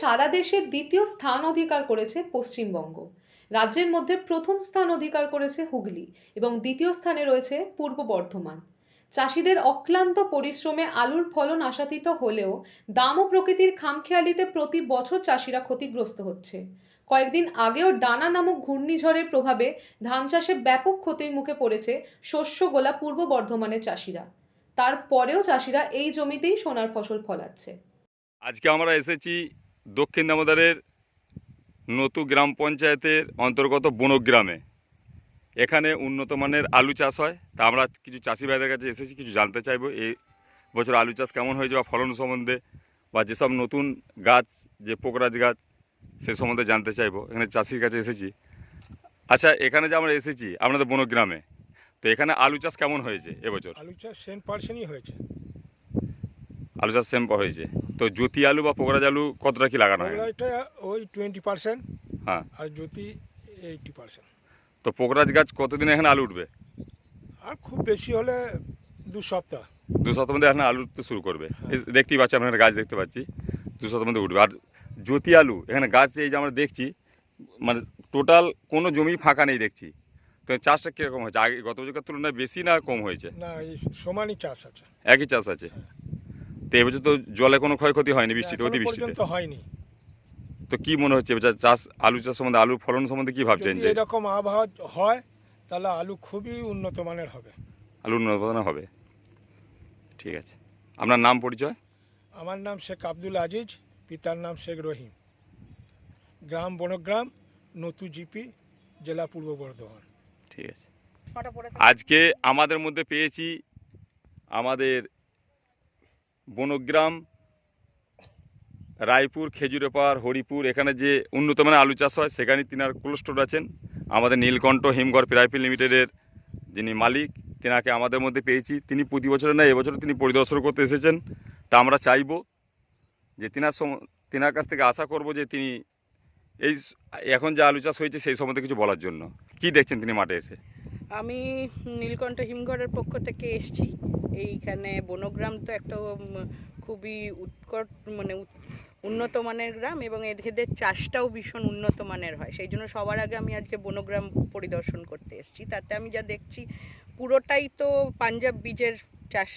সারা দেশে দ্বিতীয় স্থান অধিকার করেছে পশ্চিমবঙ্গ। রাজ্যের মধ্যে প্রথম স্থান অধিকার করেছে হুগলি এবং দ্বিতীয় স্থানে রয়েছে পূর্ব বর্ধমান। চাষিদের অক্লান্ত পরিশ্রমে আলুর ফলন আশাতীত হলেও দাম ও প্রকৃতির খামখেয়ালিতে প্রতি বছর চাষিরা ক্ষতিগ্রস্ত হচ্ছে। কয়েকদিন আগেও ডানা নামক ঘূর্ণিঝড়ের প্রভাবে ধান চাষে ব্যাপক ক্ষতির মুখে পড়েছে শস্য গোলা পূর্ব বর্ধমানের চাষিরা। তারপরেও চাষিরা এই জমিতেই সোনার ফসল ফলাচ্ছে। আজকে আমরা এসেছি দক্ষিণ দামোদরের নতু গ্রাম পঞ্চায়েতের অন্তর্গত বনগ্রামে এখানে উন্নত মানের আলু চাষ হয়। তা আমরা কিছু চাষি ভাইদের কাছে এসেছি, কিছু জানতে চাইব এই বছর আলু চাষ কেমন হয়েছে বা ফলন সম্বন্ধে বা যেসব নতুন গাছ, যে পোকরাজ গাছ, সে সম্বন্ধে জানতে চাইব। এখানে চাষির কাছে এসেছি। আচ্ছা এখানে যে আমরা এসেছি আপনাদের বনগ্রামে তো এখানে আলু চাষ কেমন হয়েছে এবছর? আলু চাষ সেন্ট পার্সেন্টই হয়েছে। আলু চাষ সেম হয়েছে। তো জ্যোতি আলু বা পোকরাজ আলু কতটা কি লাগানো হয়? ওই টোয়েন্টি পার্সেন্ট হ্যাঁ। আর জ্যোতি এইটি পার্সেন্ট তো পোকরাজ গাছ কতদিন এখানে আলু উঠবে? আর খুব বেশি হলে দু সপ্তাহ। দু সপ্তাহ মধ্যে এখানে আলু উঠতে শুরু করবে। দেখতেই পাচ্ছি আপনার গাছ দেখতে পাচ্ছি। দু সপ্তাহ মধ্যে উঠবে। আর জ্যোতি আলু এখানে গাছ এই যে আমরা দেখছি মানে টোটাল কোনো জমি ফাঁকা নেই দেখছি। তো চাষটা কীরকম হয়েছে? আগে গত বছরের তুলনায় বেশি না কম হয়েছে? না এই সমানই চাষ আছে। একই চাষ আছে? তো এবছর তো জলে কোনো ক্ষয়ক্ষতি হয়নি বৃষ্টিতে অতিবৃষ্টিতে? হয়নি। তো কি মনে হচ্ছে চাষ আলু চাষ সম্বন্ধে আলুর ফলন সম্বন্ধে কি ভাবছেন যে? এরকম আবহাওয়া হয় তাহলে আলু খুবই উন্নত মানের হবে। আলুর উৎপাদন হবে? ঠিক আছে। আপনার নাম পরিচয়? আমার নাম শেখ আব্দুল আজিজ পিতার নাম শেখ রহিম। গ্রাম বনগ্রাম নতু জিপি জেলা পূর্ব বর্ধমান। ঠিক আছে। আজকে আমাদের মধ্যে পেয়েছি আমাদের বনগ্রাম, রায়পুর, খেজুরেপাড়, হরিপুর, এখানে যে উন্নত মানের আলু চাষ হয়, সেখানে তিনার কোল্ড আছেন। আমাদের নীলকণ্ঠ হিমঘর প্রাইভেট লিমিটেডের যিনি মালিক, তেনাকে আমাদের মধ্যে পেয়েছি। তিনি প্রতি বছরে না এবছর তিনি পরিদর্শন করতে এসেছেন। তা আমরা চাইব যে তিনার সম, তিনার কাছ থেকে আশা করব যে তিনি এই এখন যে আলু চাষ হয়েছে, সেই সম্বন্ধে কিছু বলার জন্য। কি দেখছেন তিনি মাঠে এসে? আমি নীলকণ্ঠ হিমঘরের পক্ষ থেকে এসছি। এইখানে বনগ্রাম তো একটা খুবই উৎকট মানে উন্নত মানের গ্রাম এবং এদের চাষটাও ভীষণ উন্নত মানের হয়। সেই জন্য সবার আগে আমি আজকে বনগ্রাম পরিদর্শন করতে এসেছি। তাতে আমি যা দেখছি, পুরোটাই তো পাঞ্জাব বীজের চাষ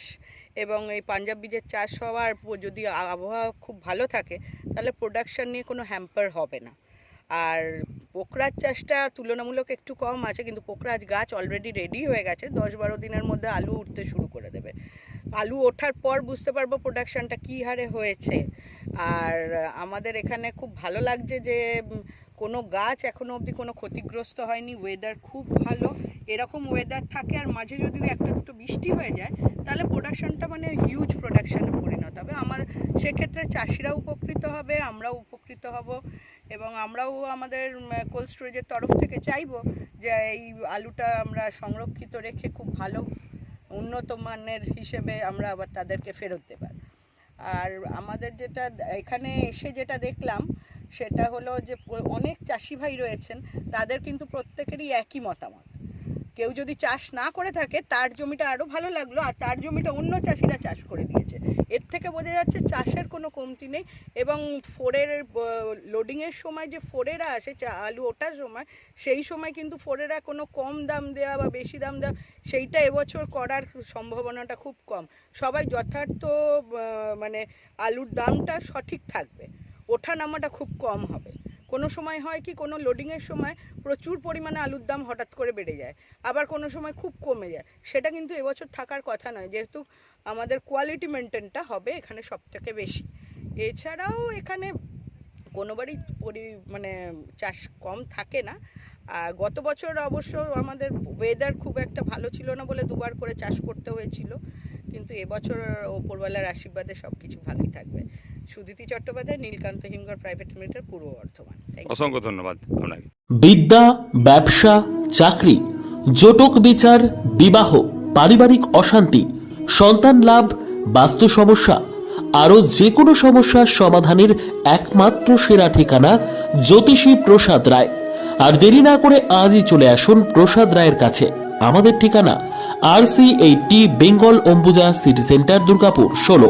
এবং এই পাঞ্জাব বীজের চাষ হওয়ার যদি আবহাওয়া খুব ভালো থাকে, তাহলে প্রোডাকশন নিয়ে কোনো হ্যাম্পার হবে না। আর পোকরাজ চাষটা তুলনামূলক একটু কম আছে, কিন্তু পোকরাজ গাছ অলরেডি রেডি হয়ে গেছে। দশ বারো দিনের মধ্যে আলু উঠতে শুরু করে দেবে। আলু ওঠার পর বুঝতে পারব প্রোডাকশনটা কী হারে হয়েছে। আর আমাদের এখানে খুব ভালো লাগছে যে কোনো গাছ এখনও অবধি কোনো ক্ষতিগ্রস্ত হয়নি। ওয়েদার খুব ভালো। এরকম ওয়েদার থাকে আর মাঝে যদি একটা দুটো বৃষ্টি হয়ে যায়, তাহলে প্রোডাকশনটা মানে হিউজ প্রোডাকশানে পরিণত হবে। আমার, সেক্ষেত্রে চাষিরাও উপকৃত হবে, আমরাও উপকৃত হব। এবং আমরাও আমাদের কোল্ড স্টোরেজের তরফ থেকে চাইব যে এই আলুটা আমরা সংরক্ষিত রেখে খুব ভালো, উন্নত মানের হিসেবে আমরা আবার তাদেরকে ফেরত দেবার। আর আমাদের যেটা, এখানে এসে যেটা দেখলাম, সেটা হলো যে অনেক চাষি ভাই রয়েছেন, তাদের কিন্তু প্রত্যেকেরই একই মতামত। কেউ যদি চাষ না করে থাকে, তার জমিটা আরও ভালো লাগল, আর তার জমিটা অন্য চাষিরা চাষ করে দিয়েছে। এর থেকে বোঝা যাচ্ছে চাষের কোনো কমতি নেই এবং ফোরের লোডিংয়ের সময় যে ফোরেরা আসে, চা- আলু ওঠার সময়, সেই সময় কিন্তু ফোরেরা কোনো কম দাম দেওয়া বা বেশি দাম দেওয়া সেইটা এবছর করার সম্ভাবনাটা খুব কম। সবাই যথার্থ মানে আলুর দামটা সঠিক থাকবে। ওঠা নামাটা খুব কম হবে। কোনো সময় হয় কি, কোনো লোডিংয়ের সময় প্রচুর পরিমাণে আলুর দাম হঠাৎ করে বেড়ে যায়। আবার কোনো সময় খুব কমে যায়। সেটা কিন্তু এবছর থাকার কথা নয়, যেহেতু আমাদের কোয়ালিটি মেনটেনটা হবে এখানে সব থেকে বেশি। এছাড়াও এখানে কোনোবারই পরি মানে চাষ কম থাকে না। আর গত বছর অবশ্য আমাদের ওয়েদার খুব একটা ভালো ছিল না বলে দুবার করে চাষ করতে হয়েছিল। কিন্তু এবছর ওপরওয়ালার আশীর্বাদে সব কিছু ভালোই থাকবে। সুদিতি চট্টোপাধ্যায় নীলকান্ত হিমঘর প্রাইভেট লিমিটেড পূর্ব বর্ধমান। অসংখ্য ধন্যবাদ আপনাকে। বিদ্যা ব্যবসা চাকরি জটক বিচার বিবাহ পারিবারিক অশান্তি সন্তান লাভ বাস্তু সমস্যা আরও যে কোনো সমস্যার সমাধানের একমাত্র সেরা ঠিকানা জ্যোতিষী প্রসাদ রায়। আর দেরি না করে আজই চলে আসুন প্রসাদ রায়ের কাছে। আমাদের ঠিকানা R C eighty Bengal Ambuja city centre Durgapur ষোলো।